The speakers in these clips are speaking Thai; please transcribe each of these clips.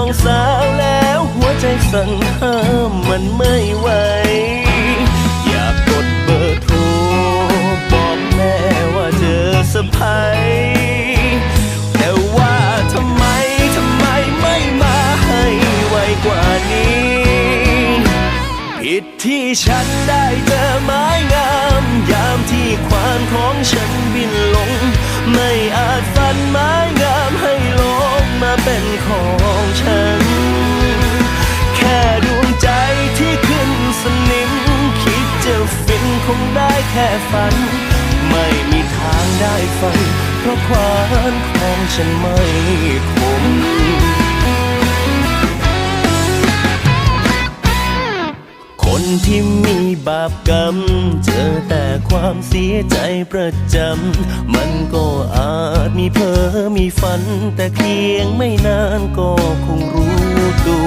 น้องสาวแล้วหัวใจสั่นห้ามมันไม่ไหว อยากกดเบอร์โทรบอกแม่ว่าเจอสะพายแต่ว่าทำไมทำไมไม่มาให้ไวกว่านี้ ผิดที่ฉันได้เจอไม้งาม ยามที่ควานของฉันบินลง ไม่อาจฟันไม้งามให้ลงมาเป็นของ ค่ฝัน ไม่มีทางได้ฟังเพราะควานของฉันไม่คมคนที่มีบาปกรรม เจอแต่ความเสียใจประจำ มันก็อาจมีเพ้อมีฝัน แต่เพียงไม่นานก็คงรู้ตัว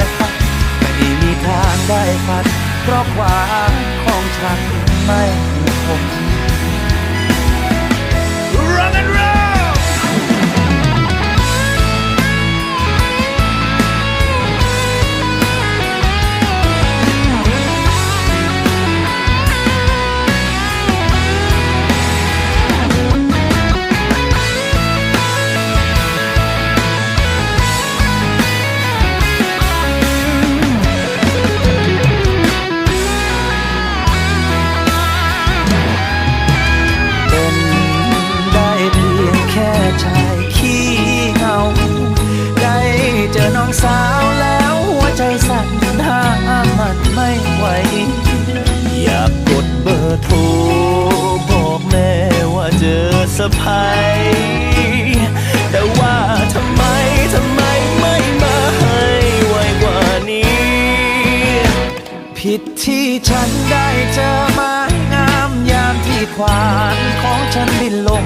ได้ฝันเพราะความของฉันไม่คง ผิดที่ฉันได้เจอไม้งามยามที่ควานของฉันบินลง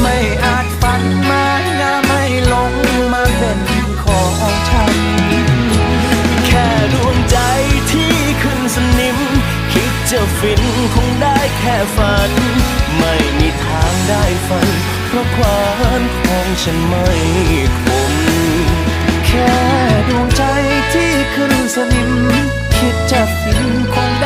ไม่อาจฝันไม้งามไม่ลงมาเป็นของฉัน แค่ดวงใจที่ขึ้นสนิม คิดจะฟินคงได้แค่ฝัน ไม่มีทางได้ฝัน เพราะความของฉันไม่คม แค่ดวงใจที่ขึ้นสนิม คิดจะฟินคง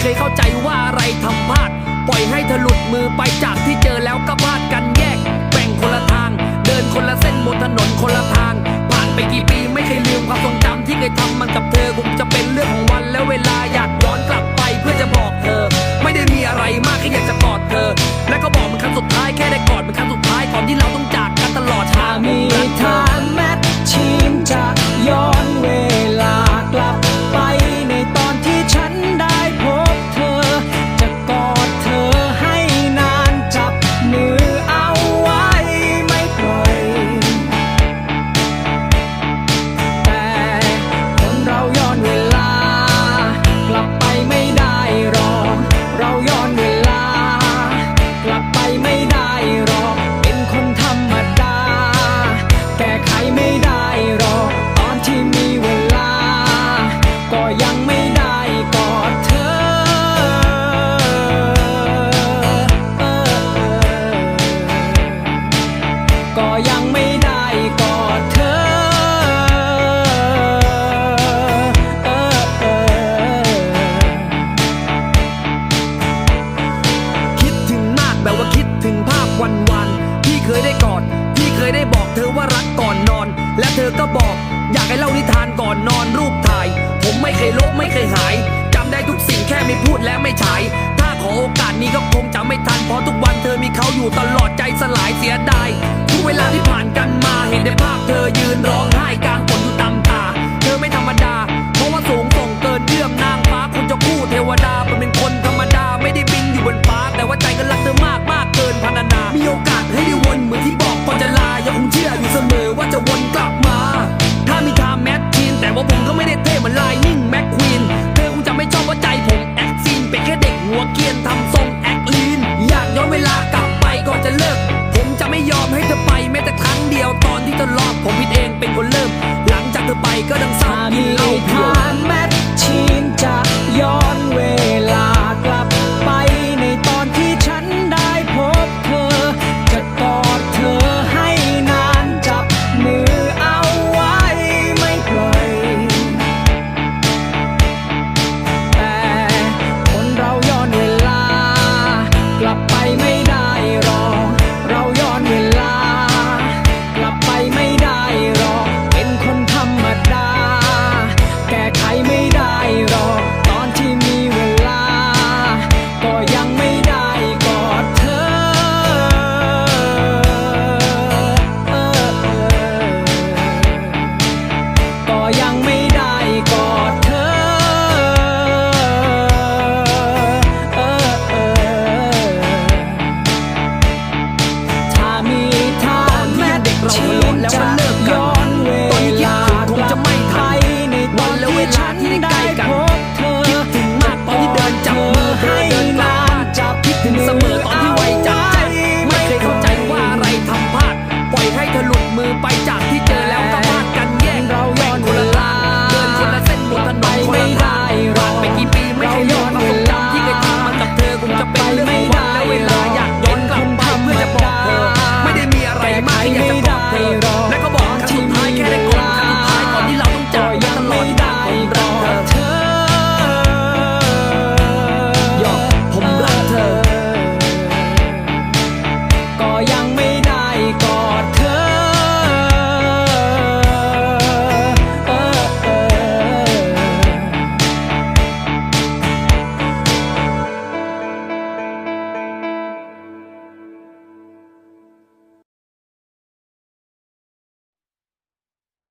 เคยเข้าใจว่าอะไรทำพลาด ปล่อยให้เธอหลุดมือไปจากที่เจอแล้วก็พลาดกันแยกแบ่งคนละทาง เดินคนละเส้นบนถนนคนละทาง ผ่านไปกี่ปีไม่เคยลืมความทรงจำที่เคยทำมันกับเธอคงจะเป็นเรื่องของวันและเวลาอยากย้อนกลับไปเพื่อจะบอกเธอ ไม่ได้มีอะไรมากแค่อยากจะกอดเธอ และก็บอกมันครั้งสุดท้ายแค่ได้กอดมันครั้งสุดท้ายก่อนที่เราต้องจากกันตลอดทางมีทางแมทชีมจาก vai.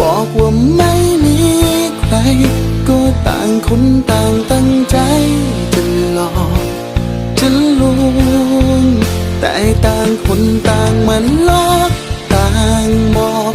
บอกว่าไม่มีใคร ก็ต่างคนต่างตั้งใจจะหลอกจะลวงแต่ต่างคนต่างมันลอกต่างบอก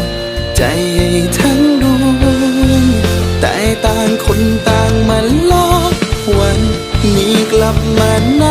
ใจใทั้งดวงแต่ต่างคนต่างมันลอกวันนี้กลับมานั่ง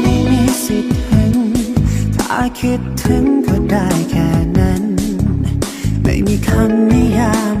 คิดถึงก็ได้แค่นั้น ไม่มีคำนิยาม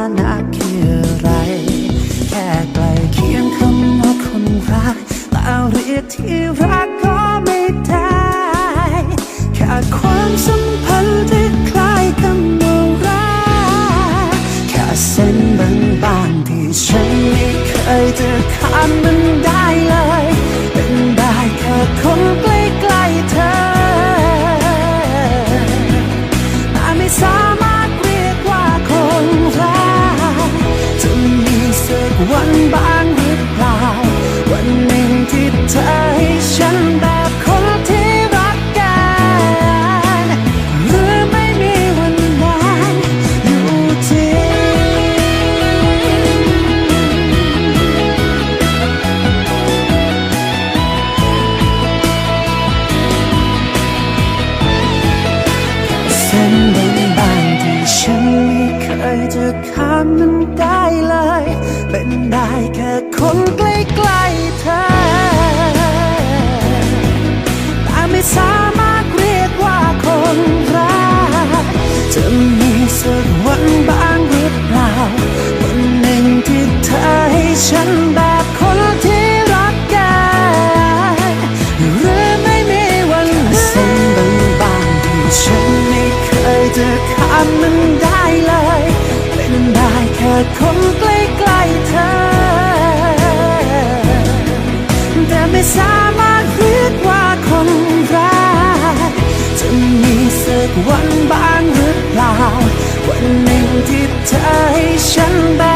น ได้แค่คนใกล้ๆเธอ แต่ไม่สามารถเรียกว่าคนรัก จะมีสักวันบ้างหรือเปล่า วันหนึ่งที่เธอให้ฉันแบบคนที่รักกันหรือไม่มีวันเส้นบางๆที่ฉันไม่เคยจะข้ามมันได้เลย เป็นได้แค่คน วันบ้างหรือเปล่า วันหนึ่งที่เธอให้ฉันแบบ